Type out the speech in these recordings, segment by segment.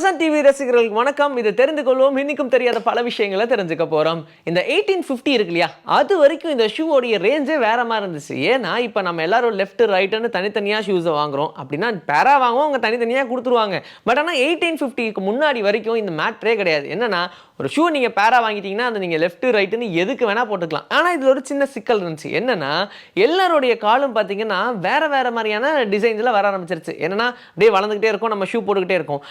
Vasanth TV ரசிகர்களுக்கு வணக்கம். இது தெரிந்து கொள்வோம். இன்னைக்கும் தெரியாத பல விஷயங்களை தெரிஞ்சுக்க போகிறோம் இந்த எயிட்டீன் ஃபிஃப்டி இருக்கு இல்லையா? அது வரைக்கும் இந்த ஷூவோடைய ரேஞ்சே வேற மாதிரி இருந்துச்சு. ஏன்னா இப்போ நம்ம எல்லாரும் லெஃப்ட் ரைட்டுன்னு தனித்தனியாக ஷூஸை வாங்குறோம். அப்படின்னா பேரா வாங்குவோம். அவங்க தனித்தனியாக கொடுத்துருவாங்க. பட் ஆனால் எயிட்டீன் ஃபிஃப்டிக்கு முன்னாடி வரைக்கும் இந்த மேட்ரே கிடையாது. என்னன்னா ஒரு ஷூ நீங்கள் பேரா வாங்கிட்டீங்கன்னா அதை நீங்கள் லெஃப்ட் ரைட்டுன்னு எதுக்கு வேணால் போட்டுக்கலாம். ஆனால் இதில் ஒரு சின்ன சிக்கல் இருந்துச்சு. என்னன்னா எல்லாருடைய காலும் பார்த்தீங்கன்னா வேற வேற மாதிரியான டிசைன்ஸில் வர ஆரம்பிச்சிருச்சு. என்னன்னா அப்படியே வளர்ந்துக்கிட்டே இருக்கும். நம்ம ஷூ போட்டுக்கிட்டே இருக்கும்.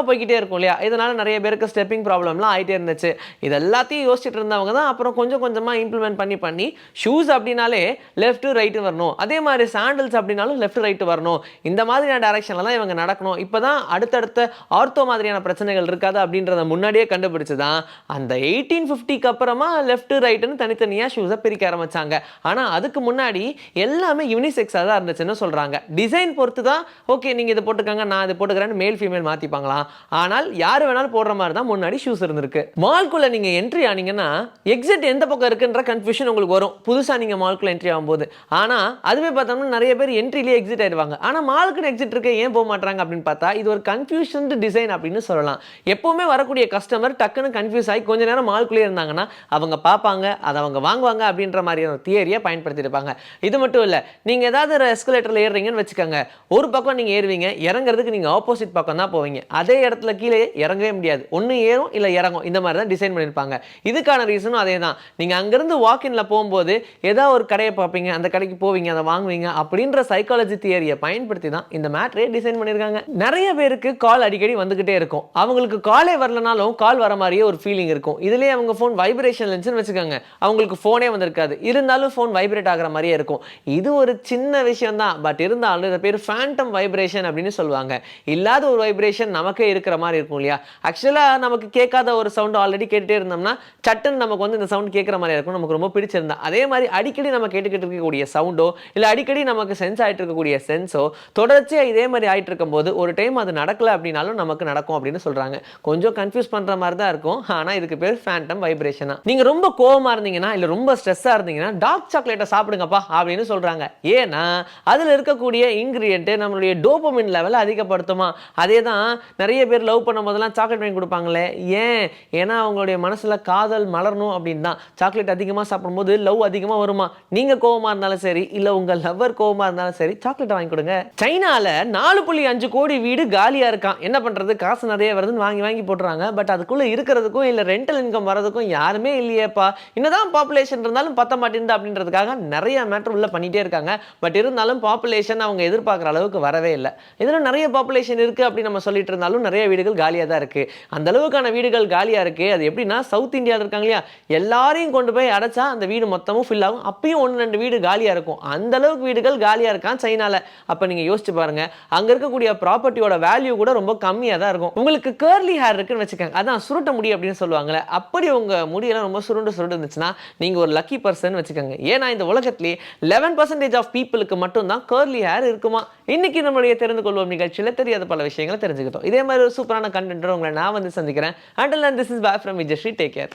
நேரமாக போய்கிட்டே இருக்கும் இல்லையா? இதனால் நிறைய பேருக்கு ஸ்டெப்பிங் ப்ராப்ளம்லாம் ஆகிட்டே இருந்துச்சு. இது எல்லாத்தையும் யோசிச்சுட்டு இருந்தவங்க தான் அப்புறம் கொஞ்சம் கொஞ்சமாக இம்ப்ளிமெண்ட் பண்ணி பண்ணி ஷூஸ் அப்படின்னாலே லெஃப்ட் ரைட்டு வரணும். அதே மாதிரி சாண்டில்ஸ் அப்படின்னாலும் லெஃப்ட் ரைட்டு வரணும். இந்த மாதிரியான டேரக்ஷனில் தான் இவங்க நடக்கணும். இப்போ தான் அடுத்தடுத்த ஆர்த்தோ மாதிரியான பிரச்சனைகள் இருக்காது அப்படின்றத முன்னாடியே கண்டுபிடிச்சு தான் அந்த எயிட்டீன் ஃபிஃப்டிக்கு அப்புறமா லெஃப்ட் ரைட்டுன்னு தனித்தனியாக ஷூஸை பிரிக்க ஆரம்பிச்சாங்க. ஆனால் அதுக்கு முன்னாடி எல்லாமே யூனிசெக்ஸாக தான் இருந்துச்சுன்னு சொல்கிறாங்க டிசைன் பொறுத்து தான் ஓகே நீங்கள் இதை போட்டுக்கங்க நான் இதை போட்டுக்கிறேன்னு மேல் ஃபீமேல் மாற்றிப்பாங்களாம் ஆனால் யார் வேணாலும் போடுற மாதிரி தான் முன்னாடி ஷூஸ் இருந்திருக்கு. மால்குள்ளே நீங்கள் என்ட்ரி ஆனீங்கன்னா எக்ஸிட் எந்த பக்கம் இருக்குன்ற கன்ஃபியூஷன் உங்களுக்கு வரும். புதுசாக நீங்கள் மால்குள்ளே என்ட்ரி ஆகும்போது. ஆனால் அதுவே பார்த்தோம்னா நிறைய பேர் என்ட்ரிலேயே எக்ஸிட் ஆயிடுவாங்க. ஆனால் மால்குன்னு எக்ஸிட் இருக்க ஏன் போக மாட்டாங்க அப்படின்னு பார்த்தா இது ஒரு கன்ஃபியூஷன் டிசைன் அப்படின்னு சொல்லலாம். எப்போவுமே வரக்கூடிய கஸ்டமர் டக்குன்னு கன்ஃபியூஸ் ஆகி கொஞ்ச நேரம் மால்குள்ளே இருந்தாங்கன்னா அவங்க பார்ப்பாங்க அதை அவங்க வாங்குவாங்க அப்படின்ற மாதிரியான தியரியை பயன்படுத்தியிருப்பாங்க இது மட்டும் இல்லை நீங்கள் ஏதாவது ஒரு எஸ்கலேட்டரில் ஏறுறீங்கன்னு வச்சுக்கோங்க. ஒரு பக்கம் நீங்கள் ஏறுவீங்க இறங்குறதுக்கு நீங்கள் ஆப்போசிட் பக்கம் தான் போவீங்க. அதே இடத்துல கீழே இறங்கவே முடியாது. ஒன்று ஏறும் இல்லை இறங்கும். இந்த மாதிரி தான் டிசைன் பண்ணியிருப்பாங்க. இதுக்கான ரீசனும் அதே தான் நீங்கள் அங்கேருந்து வாக்கின்ல போகும்போது ஏதாவது ஒரு கடையை பார்ப்பீங்க அந்த கடைக்கு போவீங்க அதை வாங்குவீங்க அப்படின்ற சைக்காலஜி தியரியை பயன்படுத்தி தான் இந்த மேட்ரே டிசைன் பண்ணியிருக்காங்க. நிறைய பேருக்கு கால் அடிக்கடி வந்துக்கிட்டே இருக்கும். அவங்களுக்கு காலே வரலனாலும் கால் வர மாதிரியே ஒரு ஃபீலிங் இருக்கும். இதுலேயே அவங்க ஃபோன் வைப்ரேஷன் இருந்துச்சுன்னு வச்சுக்கோங்க. அவங்களுக்கு ஃபோனே வந்திருக்காது. இருந்தாலும் ஃபோன் வைப்ரேட் ஆகிற மாதிரியே இருக்கும். இது ஒரு சின்ன விஷயம் தான் பட் இருந்தாலும் இதை பேர் ஃபேண்டம் வைப்ரேஷன் அப்படின்னு சொல்லுவாங்க. இல்லாத ஒரு வைப்ரேஷன் நமக்கு இருக்கிற மாதிரி இருக்கும் இல்லையா? ஆக்சுவலாக நமக்கு கேட்காத ஒரு சவுண்ட் ஆல்ரெடி கேட்டுகிட்டே இருந்தோம்னா சட்டுன்னு நமக்கு வந்து இந்த சவுண்ட் கேட்குற மாதிரி இருக்கும். நமக்கு ரொம்ப பிடிச்சிருந்தா. அதே மாதிரி அடிக்கடி நம்ம கேட்டுக்கிட்டு இருக்கக்கூடிய சவுண்டோ இல்லை அடிக்கடி நமக்கு சென்ஸ் ஆகிட்டு இருக்கக்கூடிய சென்ஸோ தொடர்ச்சியாக இதே மாதிரி ஆகிட்டு இருக்கும்போது ஒரு டைம் அது நடக்கலை அப்படின்னாலும் நமக்கு நடக்கும் அப்படின்னு சொல்கிறாங்க கொஞ்சம் கன்ஃபியூஸ் பண்ணுற மாதிரி தான் இருக்கும். ஆனால் இதுக்கு பேர் ஃபேண்டம் வைப்ரேஷனா நீங்கள் ரொம்ப கோவமாக இருந்தீங்கன்னா இல்லை ரொம்ப ஸ்ட்ரெஸ்ஸாக இருந்தீங்கன்னா டார்க் சாக்லேட்டை சாப்பிடுங்கப்பா அப்படின்னு சொல்கிறாங்க ஏன்னா அதில் இருக்கக்கூடிய இன்க்ரீடியன்ட்டு நம்மளுடைய டோப்பமின் லெவலை அதிகப்படுத்துமா? அதே தான் நிறைய நிறைய பேர் லவ் பண்ணும் போதெல்லாம் சாக்லேட் வாங்கி கொடுப்பாங்களே? ஏன்? ஏன்னா அவங்களுடைய மனசில் காதல் மலரணும் அப்படின்னு தான் சாக்லேட் அதிகமாக சாப்பிடும்போது லவ் அதிகமாக வருமா? நீங்கள் கோவமாக இருந்தாலும் சரி இல்லை உங்கள் லவ்வர் கோவமாக இருந்தாலும் சரி சாக்லேட்டை வாங்கி கொடுங்க. சைனாவில் நாலு புள்ளி அஞ்சு கோடி வீடு காலியாக இருக்கான். என்ன பண்ணுறது காசு நிறைய வருதுன்னு வாங்கி வாங்கி போட்டுறாங்க. பட் அதுக்குள்ளே இருக்கிறதுக்கும் இல்லை ரெண்டல் இன்கம் வரதுக்கும் யாருமே இல்லையேப்பா. என்னதான் பாப்புலேஷன் இருந்தாலும் பத்த மாட்டேங்குது அப்படின்றதுக்காக நிறைய மேட்டர் உள்ள பண்ணிட்டே இருக்காங்க. பட் இருந்தாலும் பாப்புலேஷன் அவங்க எதிர்பார்க்குற அளவுக்கு வரவே இல்லை. இதில் நிறைய பாப்புலேஷன் இருக்குது அப்படி நம்ம சொல்லிட்டு இருந்தாலும் நிறைய வீடுகள் காலியாக தான் இருக்குது அந்த அளவுக்கான வீடுகள் காலியாக இருக்குது அது எப்படின்னா சவுத் இந்தியாவில் இருக்காங்க இல்லையா? எல்லாரையும் கொண்டு போய் அடைச்சா அந்த வீடு மொத்தமும் ஃபில் ஆகும். அப்பயும் ஒன்று ரெண்டு வீடு காலியாக இருக்கும். அந்த அளவுக்கு வீடுகள் காலியாக இருக்கான் சைனால. அப்போ நீங்கள் யோசிச்சு பாருங்க. அங்கே இருக்கக்கூடிய ப்ராப்பர்ட்டியோட வேல்யூ கூட ரொம்ப கம்மியாக தான் இருக்கும். உங்களுக்கு கேர்லி ஹேர் இருக்குன்னு வச்சுக்கோங்க. அதான் சுருட்ட முடி அப்படின்னு சொல்லுவாங்களே அப்படி உங்கள் முடியெல்லாம் ரொம்ப சுருண்டு சுருண்டு இருந்துச்சுன்னா நீங்கள் ஒரு லக்கி பர்சன் வச்சுக்கோங்க. ஏன்னா இந்த உலகத்திலே லெவன் பர்சன்டேஜ் ஆஃப் பீப்புளுக்கு மட்டும்தான் கேர்லி ஹேர் இருக்குமா? இன்னைக்கு நம்மளுடைய தெரிந்து கொள்வோம் நிகழ்ச்சியில் தெரியாத பல விஷயங்களை தெரிஞ்சுக்கிட்டோம். இதே மாதிரி ஒரு சூப்பரான கண்டென்ட்டோட உங்களை நான் வந்து சந்திக்கிறேன். Until and this is bye from Vijayasri take care